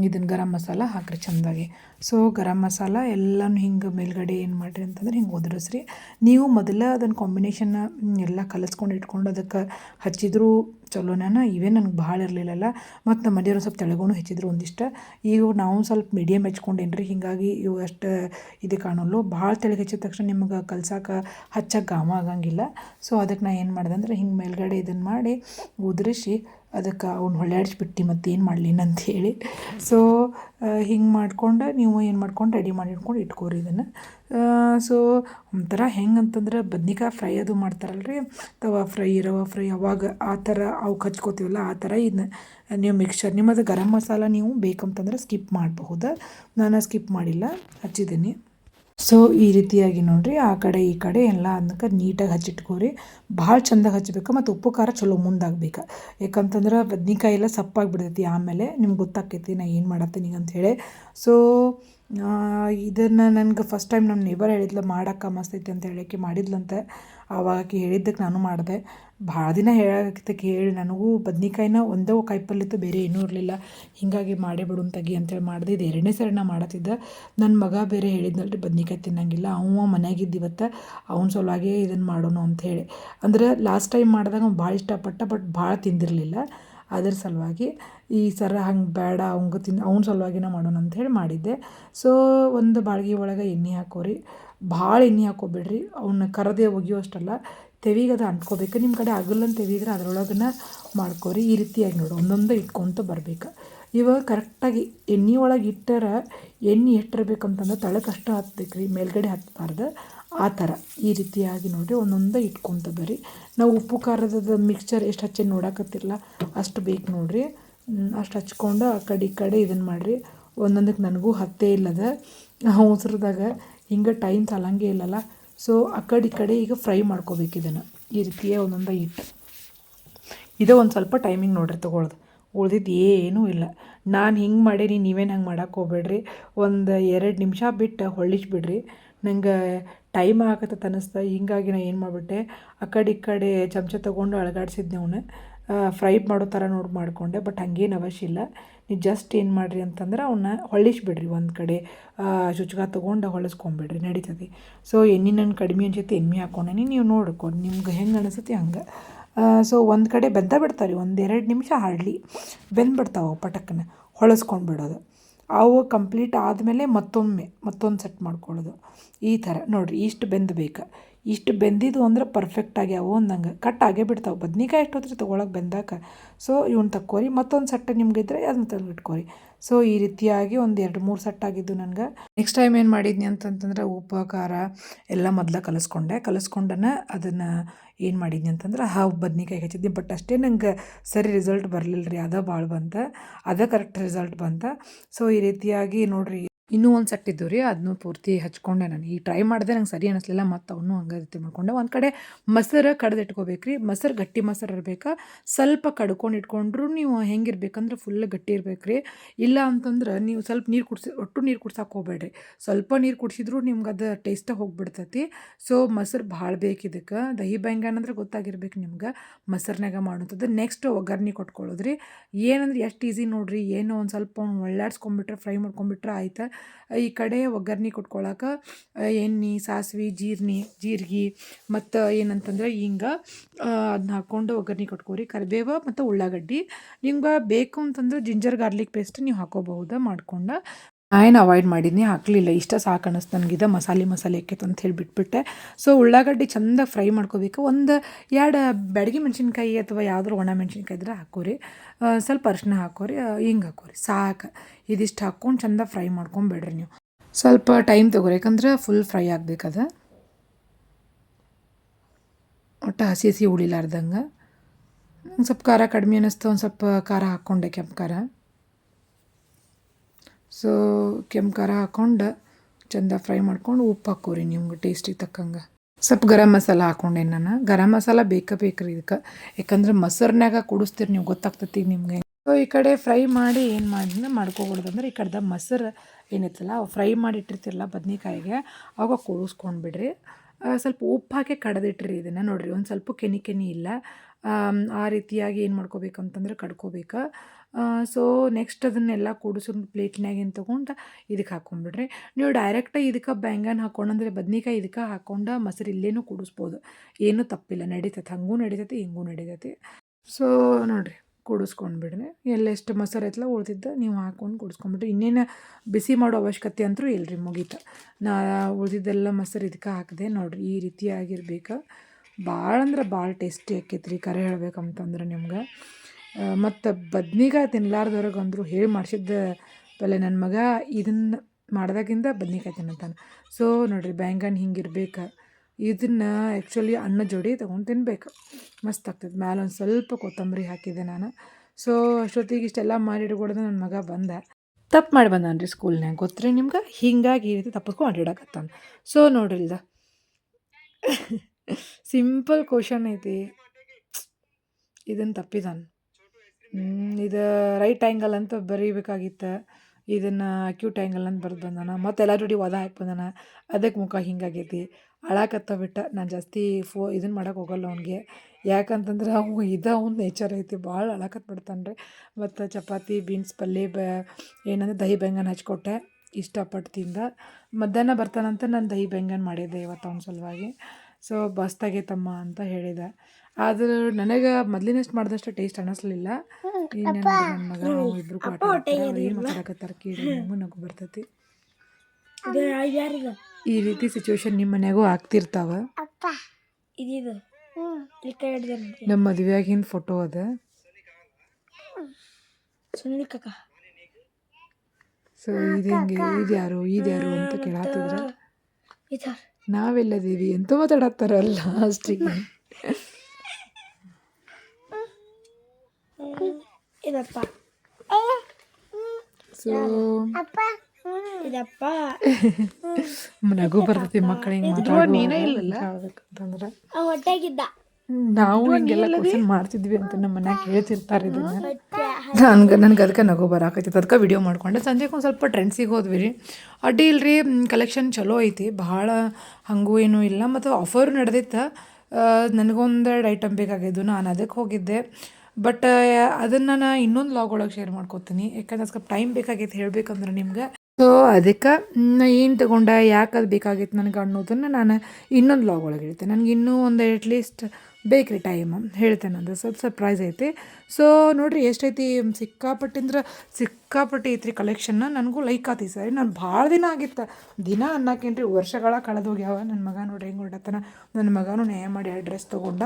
ಇದನ್ನು ಗರಂ ಮಸಾಲ ಹಾಕ್ರಿ ಚೆಂದಾಗಿ. ಸೊ ಗರಂ ಮಸಾಲ ಎಲ್ಲನೂ ಹಿಂಗೆ ಮೇಲ್ಗಡೆ ಏನು ಮಾಡಿರಿ ಅಂತಂದ್ರೆ ಹಿಂಗೆ ಒದರಿಸ್ರಿ. ನೀವು ಮೊದಲ ಅದನ್ನು ಕಾಂಬಿನೇಷನ್ನ ಎಲ್ಲ ಕಲಸ್ಕೊಂಡು ಇಟ್ಕೊಂಡು ಅದಕ್ಕೆ ಹಚ್ಚಿದ್ರು ಚಲೋನ ಇವೇ ನನಗೆ ಭಾಳ ಇರಲಿಲ್ಲಲ್ಲ. ಮತ್ತು ನಮ್ಮ ಮನೆಯವರು ಸ್ವಲ್ಪ ತೆಳಗೂ ಹೆಚ್ಚಿದ್ರು ಒಂದಿಷ್ಟು. ಈಗ ನಾವು ಸ್ವಲ್ಪ ಮೀಡಿಯಮ್ ಹೆಚ್ಕೊಂಡೇನ್ರಿ, ಹೀಗಾಗಿ ಇವು ಅಷ್ಟು ಇದು ಕಾಣಲ್ಲು. ಭಾಳ ತೆಳಗೆ ಹೆಚ್ಚಿದ ತಕ್ಷಣ ನಿಮ್ಗೆ ಕಲ್ಸಕ್ಕೆ ಹಚ್ಚಕ್ಕೆ ಗಾಮ ಆಗಂಗಿಲ್ಲ. ಸೊ ಅದಕ್ಕೆ ನಾ ಏನು ಮಾಡಿದೆ ಅಂದ್ರೆ, ಹಿಂಗೆ ಮೇಲ್ಗಡೆ ಇದನ್ನು ಮಾಡಿ ಉದುರಿಸಿ ಅದಕ್ಕೆ ಅವ್ನು ಹೊಳ್ಯಾಡಿಸ್ಬಿಟ್ಟು ಮತ್ತೆ ಏನು ಮಾಡಲಿ ಹೇಳಿ ಸೊ ಹಿಂಗೆ ಮಾಡ್ಕೊಂಡು ನೀವು ಏನು ಮಾಡ್ಕೊಂಡು ರೆಡಿ ಮಾಡಿ ಇಟ್ಕೊಂಡು ಇಟ್ಕೋರಿ ಇದನ್ನು. ಸೊ ಒಂಥರ ಹೆಂಗೆ ಅಂತಂದ್ರೆ ಬದ್ನಿಕಾಯಿ ಫ್ರೈ ಅದು ಮಾಡ್ತಾರಲ್ರಿ. ತವಾ ಫ್ರೈ, ರವೆ ಫ್ರೈ, ಅವಾಗ ಆ ಥರ ಅವು ಹಚ್ಕೋತೀವಲ್ಲ ಆ ಥರ ಇದನ್ನ ನೀವು ಮಿಕ್ಸ್ಚರ್ ನಿಮ್ಮದು ಗರಂ ಮಸಾಲ ನೀವು ಬೇಕಂತಂದ್ರೆ ಸ್ಕಿಪ್ ಮಾಡಬಹುದು. ನಾನು ಸ್ಕಿಪ್ ಮಾಡಿಲ್ಲ, ಹಚ್ಚಿದ್ದೀನಿ. ಸೊ ಈ ರೀತಿಯಾಗಿ ನೋಡಿರಿ, ಆ ಕಡೆ ಈ ಕಡೆ ಎಲ್ಲ ಅದಕ್ಕೆ ನೀಟಾಗಿ ಹಚ್ಚಿಟ್ಕೋರಿ. ಭಾಳ ಚಂದಾಗಿ ಹಚ್ಚಬೇಕು ಮತ್ತು ಉಪ್ಪು ಖಾರ ಚಲೋ ಮುಂದಾಗಬೇಕು. ಯಾಕಂತಂದ್ರೆ ಬದ್ನಿಕಾಯಿ ಎಲ್ಲ ಸಪ್ಪಾಗಿ ಬಿಡ್ತೈತಿ, ಆಮೇಲೆ ನಿಮ್ಗೆ ಗೊತ್ತಾಕೈತಿ ನಾ ಏನು ಮಾಡತ್ತೀನಿ ಅಂಥೇಳಿ ಸೊ ಇದನ್ನು ನನಗೆ ಫಸ್ಟ್ ಟೈಮ್ ನಮ್ಮ ನೇಬರ್ ಹೇಳಿದ್ಲು, ಮಾಡಕ್ಕೆ ಮಸ್ತೈತಿ ಅಂತ ಹೇಳಕ್ಕೆ ಮಾಡಿದ್ಲಂತೆ. ಆವಾಗ ಹೇಳಿದ್ದಕ್ಕೆ ನಾನು ಮಾಡಿದೆ. ಭಾಳ ದಿನ ಹೇಳಕ್ಕೆ ಹೇಳಿ ನನಗೂ ಬದ್ನಿಕಾಯಿನ ಒಂದೇ ಕಾಯಿಪಲ್ಲಿತ್ತು ಬೇರೆ ಏನೂ ಇರಲಿಲ್ಲ. ಹೀಗಾಗಿ ಮಾಡೇ ಬಿಡು ತಗಿ ಅಂತೇಳಿ ಮಾಡಿದೆ. ಇದು ಎರಡನೇ ಸರಿ ನಾ ಮಾಡತ್ತಿದ್ದೆ ನನ್ನ ಮಗ ಬೇರೆ ಹೇಳಿದ್ನಲ್ರಿ, ಬದ್ನಿಕಾಯಿ ತಿನ್ನಂಗಿಲ್ಲ. ಅವ ಮನೆಯಾಗಿದ್ದು ಇವತ್ತು, ಅವ್ನ ಸಲುವಾಗಿ ಇದನ್ನು ಮಾಡೋಣ ಅಂಥೇಳಿ ಅಂದ್ರೆ ಲಾಸ್ಟ್ ಟೈಮ್ ಮಾಡಿದಾಗ ಅವ್ನು ಭಾಳ ಇಷ್ಟಪಟ್ಟ ಬಟ್ ಭಾಳ ತಿಂದಿರಲಿಲ್ಲ. ಅದ್ರ ಸಲುವಾಗಿ ಈ ಸರ ಹಂಗೆ ಬೇಡ, ಅವಂಗೆ ತಿನ್, ಅವ್ನ ಸಲುವಾಗಿನ ಮಾಡೋಣ ಅಂಥೇಳಿ ಮಾಡಿದ್ದೆ. ಸೊ ಒಂದು ಬಾಳ್ಗೆ ಒಳಗೆ ಎಣ್ಣೆ ಹಾಕೋರಿ. ಭಾಳ ಎಣ್ಣೆ ಹಾಕೋಬೇಡ್ರಿ. ಅವನ್ನ ಕರದೇ ಒಗಿಯೋಷ್ಟಲ್ಲ ತೆವಿಗೆ ಅದು ಅಂಟ್ಕೋಬೇಕು. ನಿಮ್ಮ ಕಡೆ ಆಗಲ್ಲ ತೆವಿದ್ರೆ ಅದ್ರೊಳಗನ ಮಾಡ್ಕೋರಿ. ಈ ರೀತಿಯಾಗಿ ನೋಡಿ. ಒಂದೊಂದು ಇಟ್ಕೊತ ಬರಬೇಕು. ಇವಾಗ ಕರೆಕ್ಟಾಗಿ ಎಣ್ಣೆ ಒಳಗೆ ಇಟ್ಟರೆ ಎಣ್ಣೆ ಎಷ್ಟಿರ್ಬೇಕಂತಂದ್ರೆ ತಳಕಷ್ಟು ಹತ್ತಬೇಕು ರೀ ಮೇಲ್ಗಡೆ ಹತ್ತಬಾರ್ದು ಆ ಥರ ಈ ರೀತಿಯಾಗಿ ನೋಡಿರಿ ಒಂದೊಂದೇ ಇಟ್ಕೊತ ಬರ್ರಿ. ನಾವು ಉಪ್ಪು ಖಾರದ ಮಿಕ್ಸ್ಚರ್ ಎಷ್ಟು ಹಚ್ಚಿ ನೋಡಕತ್ತಿರಲ್ಲ ಅಷ್ಟು ಬೇಕು ನೋಡಿರಿ. ಅಷ್ಟು ಹಚ್ಕೊಂಡು ಆ ಕಡೆ ಈ ಕಡೆ ಇದನ್ನು ಮಾಡಿರಿ. ಒಂದೊಂದಕ್ಕೆ ನನಗೂ ಹತ್ತೇ ಇಲ್ಲದ. ಅವಸರದಾಗ ಹಿಂಗೆ ಟೈಮ್ ಸಾಲಂಗೆ ಇಲ್ಲಲ್ಲ. ಸೊ ಆ ಕಡೆ ಈ ಕಡೆ ಈಗ ಫ್ರೈ ಮಾಡ್ಕೋಬೇಕು ಇದನ್ನು. ಈ ರೀತಿಯೇ ಒಂದೊಂದು ಇಟ್ಟು ಇದೇ ಒಂದು ಸ್ವಲ್ಪ ಟೈಮಿಂಗ್ ನೋಡ್ರಿ ತೊಗೊಳ್ದು. ಉಳ್ದಿದ್ದು ಏನೂ ಇಲ್ಲ. ನಾನು ಹಿಂಗೆ ಮಾಡೀನಿ, ನೀವೇನು ಹಂಗೆ ಮಾಡೋಕೆ ಹೋಗ್ಬೇಡ್ರಿ. ಒಂದು ಎರಡು ನಿಮಿಷ ಬಿಟ್ಟು ಹೊಳ್ಳಿಸ್ಬಿಡ್ರಿ ನಂಗೆ ಟೈಮ್ ಆಗತ್ತೆ ಅನ್ನಿಸ್ತಾ ಹಿಂಗಾಗಿ ನಾ ಏನು ಮಾಡಿಬಿಟ್ಟೆ, ಆ ಕಡೆ ಈ ಕಡೆ ಚಮಚ ತೊಗೊಂಡು ಅಳಗಾಡ್ಸಿದ್ದೆ ಅವನು. ಫ್ರೈ ಮಾಡೋ ಥರ ನೋಡಿ ಮಾಡಿಕೊಂಡೆ, ಬಟ್ ಹಂಗೇನು ಅವಶ್ಯ ಇಲ್ಲ. ನೀವು ಜಸ್ಟ್ ಏನು ಮಾಡಿರಿ ಅಂತಂದ್ರೆ ಅವನ್ನ ಹೊಳ್ಳಿಸ್ಬಿಡ್ರಿ ಒಂದು ಕಡೆ. ಶುಚಿಗ ತೊಗೊಂಡು ಹೊಳಸ್ಕೊಂಬಿಡ್ರಿ, ನಡೀತದೆ. ಸೊ ಎಣ್ಣೆ ನನ್ನ ಕಡಿಮೆ ಅನ್ಸುತ್ತೆ, ಎಣ್ಣೆ ಹಾಕೊಂಡೇನಿ, ನೀವು ನೋಡ್ಕೊ, ನಿಮ್ಗೆ ಹೆಂಗೆ ಅನಿಸುತ್ತೆ ಹಂಗೆ. ಸೊ ಒಂದು ಕಡೆ ಬೆಂದ ಬಿಡ್ತಾರೆ ಒಂದು ಎರಡು ನಿಮಿಷ ಹಾಡಲಿ ಬೆಂದ್ಬಿಡ್ತಾವೆ ಪಟಕ್ಕನ ಹೊಳಸ್ಕೊಂಡು ಬಿಡೋದು ಅವು ಕಂಪ್ಲೀಟ್ ಆದಮೇಲೆ ಮತ್ತೊಮ್ಮೆ ಮತ್ತೊಂದು ಸೆಟ್ ಮಾಡ್ಕೊಳ್ಳೋದು. ಈ ಥರ. ನೋಡಿರಿ ಇಷ್ಟು ಬೆಂದಬೇಕು ಇಷ್ಟು ಬೆಂದಿದ್ದು ಅಂದ್ರೆ ಪರ್ಫೆಕ್ಟ್ ಆಗ್ಯಾವು ಅಂದಂಗೆ. ಕಟ್ ಆಗೇ ಬಿಡ್ತಾವೆ. ಬದ್ನಿಕಾಯಿ ಎಷ್ಟೊತ್ತಿರಿ ತೊಗೊಳಕ್ಕೆ ಬೆಂದಾಕ. ಸೊ ಇವ್ನ ತಕ್ಕೋರಿ. ಮತ್ತೊಂದು ಸೆಟ್ ನಿಮ್ಗಿದ್ರೆ ಅದನ್ನ ತಂದು ಇಟ್ಕೋರಿ. ಸೊ ಈ ರೀತಿಯಾಗಿ ಒಂದು ಎರಡು ಮೂರು ಸೆಟ್ ಆಗಿದ್ದು ನನಗೆ ನೆಕ್ಸ್ಟ್ ಟೈಮ್ ಏನು ಮಾಡಿದ್ನಿ ಅಂತಂತಂದ್ರೆ ಉಪ್ಪು ಖಾರ ಎಲ್ಲ ಮೊದಲ ಕಲಿಸ್ಕೊಂಡೆ. ಕಲಿಸ್ಕೊಂಡನ ಅದನ್ನು ಏನು ಮಾಡಿದ್ನಿ ಅಂತಂದ್ರೆ ಹಾವು ಬದ್ನಿಕಾಯಿ ಹಚ್ಚಿದ್ನಿ. ಬಟ್ ಅಷ್ಟೇ ನಂಗೆ ಸರಿ ರಿಸಲ್ಟ್ ಬರಲಿಲ್ಲ ರೀ ಅದ ಭಾಳ ಬಂತ. ಅದ ಕರೆಕ್ಟ್ ರಿಸಲ್ಟ್ ಬಂತ. ಸೊ ಈ ರೀತಿಯಾಗಿ ನೋಡಿರಿ. ಇನ್ನೂ ಒಂದು ಸೆಟ್ ಇದ್ದು ರೀ ಅದನ್ನು ಪೂರ್ತಿ ಹಚ್ಕೊಂಡೆ ನಾನು. ಈಗ ಟ್ರೈ ಮಾಡಿದೆ ನಂಗೆ ಸರಿ ಅನ್ನಿಸ್ಲಿಲ್ಲ ಮತ್ತು ಅವನು ಹಂಗೆ ರೀತಿ ಮಾಡ್ಕೊಂಡೆ. ಒಂದು ಕಡೆ ಮೊಸರು ಕಡ್ದು ಇಟ್ಕೋಬೇಕು ರೀ, ಮೊಸರು ಗಟ್ಟಿ ಮೊಸರು ಇರಬೇಕಾ. ಸ್ವಲ್ಪ ಕಡ್ಕೊಂಡು ಇಟ್ಕೊಂಡ್ರು ನೀವು ಹೆಂಗಿರ್ಬೇಕಂದ್ರೆ ಫುಲ್ ಗಟ್ಟಿ ಇರಬೇಕು ರೀ. ಇಲ್ಲ ಅಂತಂದ್ರೆ ನೀವು ಸ್ವಲ್ಪ ನೀರು ಕುಡ್ಸಿ, ಒಟ್ಟು ನೀರು ಕುಡ್ಸಕ್ಕೆ ಹೋಗ್ಬೇಡ್ರಿ. ಸ್ವಲ್ಪ ನೀರು ಕುಡಿಸಿದ್ರು ನಿಮ್ಗೆ ಅದು ಟೇಸ್ಟ ಹೋಗ್ಬಿಡ್ತೈತಿ. ಸೊ ಮೊಸರು ಭಾಳ ಬೇಕು ಇದಕ್ಕೆ. ದಹಿ ಅಂದ್ರೆ ಗೊತ್ತಾಗಿರ್ಬೇಕು ನಿಮ್ಗೆ. ಮೊಸರ್ನಾಗ ಮಾಡೋಂಥದ್ದು ನೆಕ್ಸ್ಟ್ ಒಗ್ಗರ್ಣೆ ಕೊಟ್ಕೊಳ್ಳೋದ್ರಿ ಏನಂದ್ರೆ ಎಷ್ಟು ಈಸಿ ನೋಡ್ರಿ. ಏನೋ ಒಂದು ಸ್ವಲ್ಪ ಒಳ್ಳಾಡ್ಸ್ಕೊಂಬಿಟ್ರೆ ಫ್ರೈ ಮಾಡ್ಕೊಂಬಿಟ್ರೆ ಆಯ್ತು. ಈ ಕಡೆ ಒಗ್ಗರ್ಣೆ ಕೊಟ್ಕೊಳಕ್ಕೆ ಎಣ್ಣೆ, ಸಾಸಿವೆ, ಜೀರ್ಣಿ, ಜೀರಿಗೆ, ಮತ್ತು ಏನಂತಂದ್ರೆ ಹಿಂಗ ಅದನ್ನ ಹಾಕ್ಕೊಂಡು ಒಗ್ಗರ್ಣೆ ಕೊಟ್ಕೋರಿ. ಕರಿಬೇವು ಮತ್ತು ಉಳ್ಳಾಗಡ್ಡಿ. ನಿಮ್ಗೆ ಬೇಕು ಅಂತಂದ್ರೆ ಜಿಂಜರ್ ಗಾರ್ಲಿಕ್ ಪೇಸ್ಟ್ ನೀವು ಹಾಕೋಬಹುದು ಮಾಡ್ಕೊಂಡು. ಏನು ಅವಾಯ್ಡ್ ಮಾಡಿದ್ನಿ, ಹಾಕಲಿಲ್ಲ. ಇಷ್ಟ ಸಾಕು ಅನ್ನಿಸ್ತು ನನಗಿದ ಮಸಾಲೆ ಮಸಾಲೆ ಆಕೈತೆ ಅಂತ ಹೇಳಿ ಬಿಟ್ಬಿಟ್ಟೆ. ಸೊ ಉಳ್ಳಾಗಡ್ಡಿ ಚಂದ ಫ್ರೈ ಮಾಡ್ಕೋಬೇಕು. ಒಂದು ಎರಡು ಬ್ಯಾಡಗಿ ಮೆಣಸಿನ್ಕಾಯಿ ಅಥವಾ ಯಾವ್ದಾರು ಒಣ ಮೆಣಸಿನ್ಕಾಯಿ ಇದ್ರೆ ಹಾಕೋರಿ. ಸ್ವಲ್ಪ ಅರಿಶಿನ ಹಾಕೋರಿ. ಹಿಂಗೆ ಹಾಕೋರಿ. ಸಾಕು. ಇದಿಷ್ಟು ಹಾಕ್ಕೊಂಡು ಚಂದ ಫ್ರೈ ಮಾಡ್ಕೊಂಬೇಡ್ರಿ ನೀವು. ಸ್ವಲ್ಪ ಟೈಮ್ ತೊಗೊರಿ. ಯಾಕಂದ್ರೆ ಫುಲ್ ಫ್ರೈ ಆಗಬೇಕದ ಒಟ್ಟು ಹಸಿ ಹಸಿ ಉಳಿಲಾರ್ದಂಗೆ ಒಂದು ಸ್ವಲ್ಪ ಖಾರ ಕಡಿಮೆ ಅನ್ನಿಸ್ತು ಒಂದು ಸ್ವಲ್ಪ ಖಾರ ಹಾಕ್ಕೊಂಡೆ ಕೆಂಪು ಖಾರ. ಸೊ ಕೆಂಪು ಖಾರ ಹಾಕ್ಕೊಂಡು ಚಂದ ಫ್ರೈ ಮಾಡ್ಕೊಂಡು ಉಪ್ಪು ಹಾಕೋರಿ ನಿಮ್ಗೆ ಟೇಸ್ಟಿಗೆ ತಕ್ಕಂಗೆ. ಸ್ವಲ್ಪ ಗರಂ ಮಸಾಲ ಹಾಕ್ಕೊಂಡೆ ನಾನು. ಗರಂ ಮಸಾಲ ಬೇಕೇ ಬೇಕ್ರಿ ಇದಕ್ಕೆ. ಯಾಕಂದ್ರೆ ಮೊಸರ್ನಾಗ ಕುಡಿಸ್ತೀರಿ ನೀವು ಗೊತ್ತಾಗ್ತೈತಿ ನಿಮಗೆ. ಸೊ ಈ ಕಡೆ ಫ್ರೈ ಮಾಡಿ ಏನು ಮಾಡಿದ್ರೆ ಮಾಡ್ಕೊಬಿಡ್ದಂದ್ರೆ ಈ ಕಡೆದ ಮೊಸರು ಏನೈತಲ್ಲ ಫ್ರೈ ಮಾಡಿ ಇಟ್ಟಿರ್ತಿರಲ್ಲ ಬದ್ನಿಕಾಯಿಗೆ, ಅವಾಗ ಕುಡಿಸ್ಕೊಂಡ್ಬಿಡ್ರಿ ಸ್ವಲ್ಪ ಉಪ್ಪು ಹಾಕಿ ಕಡ್ದಿಟ್ರಿ ಇದನ್ನು ನೋಡಿರಿ. ಒಂದು ಸ್ವಲ್ಪ ಕೆನಿ ಕೆನಿ ಇಲ್ಲ. ಆ ರೀತಿಯಾಗಿ ಏನು ಮಾಡ್ಕೋಬೇಕು ಅಂತಂದ್ರೆ ಕಡ್ಕೋಬೇಕು. ಸೊ ನೆಕ್ಸ್ಟ್ ಅದನ್ನೆಲ್ಲ ಕೂಡಿಸೋದು ಪ್ಲೇಟ್ನಾಗ ಏನು ತೊಗೊಂಡು ಇದಕ್ಕೆ ಹಾಕೊಂಡ್ಬಿಡ್ರಿ ನೀವು ಡೈರೆಕ್ಟಾಗಿ ಇದಕ್ಕೆ ಬ್ಯಾಂಗನ್ ಹಾಕ್ಕೊಂಡಂದ್ರೆ ಬದ್ನಿಕಾಯಿ ಇದಕ್ಕೆ ಹಾಕೊಂಡು ಮೊಸರು ಇಲ್ಲೇನೂ ಕೂಡಿಸ್ಬೋದು. ಏನೂ ತಪ್ಪಿಲ್ಲ, ನಡೀತೈತೆ. ಹಂಗೂ ನಡೀತೈತೆ, ಹಿಂಗೂ ನಡೀತೈತಿ. ಸೊ ನೋಡಿರಿ, ಕೂಡಿಸ್ಕೊಂಡ್ಬಿಡ್ರಿ. ಎಲ್ಲೆಷ್ಟು ಮೊಸರು ಐತಲ್ಲ ಉಳ್ದಿದ್ದ ನೀವು ಹಾಕ್ಕೊಂಡು ಕೂಡಿಸ್ಕೊಂಡ್ಬಿಟ್ರಿ ಇನ್ನೇನು ಬಿಸಿ ಮಾಡೋ ಅವಶ್ಯಕತೆ ಅಂತೂ ಇಲ್ಲರಿ ಮುಗೀತ. ನಾ ಉಳಿದಿದ್ದೆಲ್ಲ ಮೊಸರು ಇದಕ್ಕೆ ಹಾಕಿದೆ ನೋಡಿರಿ, ಈ ರೀತಿಯಾಗಿರ್ಬೇಕು. ಭಾಳ ಅಂದ್ರೆ ಭಾಳ ಟೇಸ್ಟಿ ಆಕೈತೆ ರೀ ಕರೆ ಹೇಳ್ಬೇಕಂತಂದ್ರೆ ನಿಮ್ಗೆ. ಮತ್ತು ಬದ್ನಿಕಾಯಿ ಅಂದರು ಹೇಳಿ ಮಾಡಿಸಿದ್ದ ಪಲ್ಯ ನನ್ನ ಮಗ ಇದನ್ನು ಮಾಡ್ದಾಗಿಂದ ಬದ್ನಿಕಾಯಿ ತಿನ್ನತ್ತಾನೆ ಸೊ ನೋಡಿರಿ ಬ್ಯಾಂಗನ್ ಹಿಂಗಿರ್ಬೇಕು. ಇದನ್ನು ಆ್ಯಕ್ಚುಲಿ ಅನ್ನ ಜೋಡಿ ತೊಗೊಂಡು ತಿನ್ಬೇಕು. ಮಸ್ತ್ ಆಗ್ತದೆ. ಮ್ಯಾಲೆ ಒಂದು ಸ್ವಲ್ಪ ಕೊತ್ತಂಬರಿ ಹಾಕಿದೆ ನಾನು. ಸೊ ಅಷ್ಟೊತ್ತಿಗೆ ಇಷ್ಟೆಲ್ಲ ಮಾಡಿ ಇಟ್ಕೊಡ್ದು ನನ್ನ ಮಗ ಬಂದ. ತಪ್ಪು ಮಾಡಿ ಬಂದಾನೆ ರೀ ಸ್ಕೂಲ್ನಾಗ ಗೊತ್ತ್ರಿ ನಿಮ್ಗೆ? ಹಿಂಗಾಗಿ ಈ ರೀತಿ ತಪ್ಪಿಸ್ಕೊಂಡು ಅಡ್ಡಾಡಕತ್ತಾನ ಸೊ ನೋಡ್ರಿ ಸಿಂಪಲ್ ಕ್ವಶನ್ ಐತಿ. ಇದನ್ನು ತಪ್ಪಿದಾನ. ಇದು ರೈಟ್ ಆ್ಯಂಗಲ್ ಅಂತ ಬರೀಬೇಕಾಗಿತ್ತು. ಇದನ್ನು ಅಕ್ಯೂಟ್ ಆ್ಯಂಗಲ್ ಅಂತ ಬರೆದು ಬಂದಾನ. ಮತ್ತು ಎಲ್ಲ ಜೋಡಿ ಒದ ಹಾಕಿ ಬಂದಾನ. ಅದಕ್ಕೆ ಮುಖ ಹಿಂಗಾಗೈತಿ. ಅಳಾಕತ್ತ ಬಿಟ್ಟ ನಾನು ಜಾಸ್ತಿ ಫೋ ಇದನ್ನು ಮಾಡೋಕೆ ಹೋಗಲ್ಲ ಅವ್ನಿಗೆ. ಯಾಕಂತಂದ್ರೆ ಅವು ಇದು ಅವ್ನ ನೇಚರ್ ಐತಿ. ಭಾಳ ಅಳಾಕತ್ ಬಿಡ್ತಾನೆ ರೀ. ಮತ್ತು ಚಪಾತಿ ಬೀನ್ಸ್ ಪಲ್ಯ ಬ, ಏನಂದ್ರೆ ದಹಿ ಬೆಂಗನ್ ಹಚ್ಕೊಟ್ಟೆ. ಇಷ್ಟಪಟ್ಟು ತಿಂದ ಮಧ್ಯಾಹ್ನ ಬರ್ತಾನಂತ ನಾನು ದಹಿ ಬೆಂಗನ್ ಮಾಡಿದ್ದೆ ಇವತ್ತು ಅವ್ನ ಸಲುವಾಗಿ. ಸೊ ತಮ್ಮ ಅಂತ ಹೇಳಿದೆ. ಆದ್ರೆ ನನಗೆ ಮೊದಲಿನಷ್ಟು ಮಾಡಿದಷ್ಟು ಟೇಸ್ಟ್ ಅನ್ನಿಸ್ಲಿಲ್ಲ ನನ್ನ ಮಗ ಇಬ್ಬರು ಏನು ಮಾತಾಡಕತ್ತಾರ ಕೇಳಿ ನಮಗೂ ನಗು ಬರ್ತೈತಿ. ಈ ರೀತಿ ಸಿಚುವೇಶನ್ ನಿಮ್ಮ ಮನೆಗೂ ಆಗ್ತಿರ್ತಾವ. ನಮ್ಮ ಮದುವೆಯಾಗಿನ ಫೋಟೋ ಅದ. ಸೊ ಇದು ಹಿಂಗೆ ಇದು ಯಾರು ಇದು ಯಾರು ಅಂತ ಕೇಳಾತಿದ್ರ? ನಾವೆಲ್ಲದೀವಿ ಅಂತ ಮಾತಾಡತ್ತಾರಲ್ಲ ಅಷ್ಟಿಗೆ. ಇದಪ್ಪ. ಸೊ ಇದಪ್ಪ. ನಗು ಬರ್ತೈತಿ ಮಕ್ಕಳಿಗೆ ಮಾತಾಡುವ ನೀನೇ ಇಲ್ಲಲ್ಲ? ಅವ ಹೊಟ್ಟೆಗಿದ್ದ ನಾವು ಹಿಂಗೆಲ್ಲ ಕ್ವಶನ್ ಮಾಡ್ತಿದ್ವಿ ಅಂತ ನಮ್ಮ ಮನ್ಯಾಗ ಹೇಳ್ತಿರ್ತಾರೆ ಇದನ್ನ. ನನ್ಗೆ, ನನಗೆ ಅದಕ್ಕೆ ನಗು ಬರಾಕೈತಿ ಅದಕ್ಕೆ ವಿಡಿಯೋ ಮಾಡ್ಕೊಂಡೆ. ಸಂಜೆಗೆ ಒಂದು ಸ್ವಲ್ಪ ಟ್ರೆಂಡ್ಸಿಗೆ ಹೋದ್ವಿ ರೀ. ಅಡ್ಡಿ ಇಲ್ರಿ ಕಲೆಕ್ಷನ್ ಚಲೋ ಐತಿ. ಭಾಳ ಹಂಗೂ ಏನೂ ಇಲ್ಲ. ಮತ್ತು ಆಫರ್ ನಡೆದಿತ್ತು. ನನಗೊಂದೆರಡು ಐಟಮ್ ಬೇಕಾಗಿದ್ದು. ನಾನು ಅದಕ್ಕೆ ಹೋಗಿದ್ದೆ. ಬಟ್ ಅದನ್ನು ನಾನು ಇನ್ನೊಂದು ಲಾಗ್ ಒಳಗೆ ಶೇರ್ ಮಾಡ್ಕೊತೀನಿ. ಯಾಕಂದ್ರೆ ಸ್ವಲ್ಪ ಟೈಮ್ ಬೇಕಾಗಿತ್ತು ಹೇಳಬೇಕಂದ್ರೆ ನಿಮ್ಗೆ. ಸೊ ಅದಕ್ಕೆ ಏನು ತೊಗೊಂಡೆ, ಯಾಕೆ ಅದು ಬೇಕಾಗಿತ್ತು ನನಗೆ ಅನ್ನೋದನ್ನು ನಾನು ಇನ್ನೊಂದು ಲಾಗ್ ಒಳಗೆ ಹೇಳ್ತೇನೆ ನನಗೆ ಇನ್ನೂ ಒಂದು ಅಟ್ಲೀಸ್ಟ್ ಬೇಕ್ರಿ ಟೈಮ್ ಹೇಳ್ತೇನೆ ಅಂದ್ರೆ ಸ್ವಲ್ಪ ಸರ್ಪ್ರೈಸ್ ಐತಿ. ಸೊ ನೋಡಿರಿ ಎಷ್ಟೈತಿ ಸಿಕ್ಕಾಪಟ್ಟಿಂದ್ರೆ ಸಿಕ್ಕಾಪಟ್ಟೆ ಐತ್ರಿ ಕಲೆಕ್ಷನ್ನ ನನಗೂ ಲೈಕ್ ಆತಿ ಸರಿ. ನಾನು ಭಾಳ ದಿನ ಆಗಿತ್ತು. ದಿನ ಅನ್ನಕ್ಕೇನ್ರಿ ವರ್ಷಗಳ ಕಳೆದೋಗ್ಯಾವ. ನನ್ನ ಮಗ ನೋಡ್ರಿ ಹೆಂಗೆ ಹೊರಟತ್ತನ ನನ್ನ ಮಗನೂ ನ್ಯಾಯ ಮಾಡಿ ಎರಡು ಡ್ರೆಸ್ ತೊಗೊಂಡ.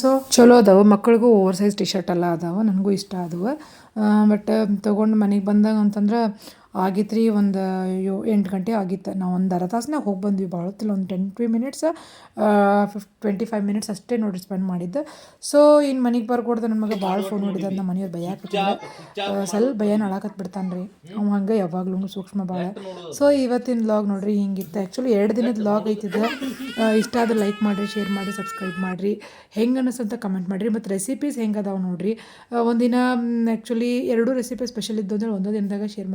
ಸೊ ಚಲೋ ಅದಾವ. ಮಕ್ಳಿಗೂ ಓವರ್ ಸೈಜ್ ಟಿ ಶರ್ಟ್ ಎಲ್ಲ ಅದಾವೆ. ನನಗೂ ಇಷ್ಟ ಆದವು. ಬಟ್ ತೊಗೊಂಡು ಮನೆಗೆ ಬಂದಾಗ ಅಂತಂದ್ರೆ ಆಗಿತ್ತು ರೀ ಒಂದು ಯೋ ಎಂಟು ಗಂಟೆ ಆಗಿತ್ತು. ನಾವು ಒಂದು ಅರ್ಧ ತಾಸನಾಗ ಹೋಗಿ ಬಂದ್ವಿ ಭಾಳ ಹೊತ್ತಿಲ್ಲ ಒಂದು ಟೆನ್ ಟ್ವಿ ಮಿನಿಟ್ಸ್ ಫಿಫ್ ಟ್ವೆಂಟಿ ಫೈವ್ ಮಿನಿಟ್ಸ್ ಅಷ್ಟೇ ನೋಡಿ ಸ್ಪೆಂಡ್ ಮಾಡಿದ್ದು. ಸೊ ಇನ್ನು ಮನೆಗೆ ಬರ್ಕೊಡ್ದು ನನ್ನ ಮಗ ಭಾಳ ಫೋನ್ ನೋಡಿದ ನಮ್ಮ ಮನೆಯವ್ರು ಭಯಾಕತ್ತಿಲ್ಲ ಸ್ವಲ್ಪ ಭಯನ ಅಳಾಕತ್ ಬಿಡ್ತಾನೆ ರೀ. ಅವ ಹಂಗೆ ಯಾವಾಗ್ಲೂ ಸೂಕ್ಷ್ಮ ಭಾಳ ಸೊ ಇವತ್ತಿನ ಲಾಗ್ ನೋಡಿರಿ ಹಿಂಗಿತ್ತು. ಆ್ಯಕ್ಚುಲಿ ಎರಡು ದಿನದ ಲಾಗ್ ಐತಿದ್ದು ಇಷ್ಟ ಆದ್ರೆ ಲೈಕ್ ಮಾಡಿರಿ ಶೇರ್ ಮಾಡಿ ಸಬ್ಸ್ಕ್ರೈಬ್ ಮಾಡಿರಿ. ಹೆಂಗೆ ಅನ್ನಿಸ್ತಂತ ಕಮೆಂಟ್ ಮಾಡಿರಿ. ಮತ್ತು ರೆಸಿಪೀಸ್ ಹೆಂಗೆ ಅದಾವೆ ನೋಡಿರಿ. ಒಂದಿನ ಆ್ಯಕ್ಚುಲಿ ಎರಡು ರೆಸಿಪಿ ಸ್ಪೆಷಲ್ ಇದ್ದು ಅಂದರೆ ಒಂದೊಂದು ದಿನದಾಗ ಶೇರ್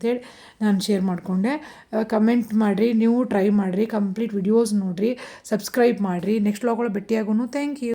ಮಾಡ್ಕೋಬೇಕಂತೇಳಿ ನಾನು ಶೇರ್ ಮಾಡಿಕೊಂಡೆ. ಕಮೆಂಟ್ ಮಾಡಿರಿ, ನೀವು ಟ್ರೈ ಮಾಡಿರಿ ಕಂಪ್ಲೀಟ್ ವಿಡಿಯೋಸ್ ನೋಡಿರಿ ಸಬ್ಸ್ಕ್ರೈಬ್ ಮಾಡಿರಿ. ನೆಕ್ಸ್ಟ್ ಲಾಗ್ ಒಳಗೆ ಭೇಟಿಯಾಗೋನು. Thank you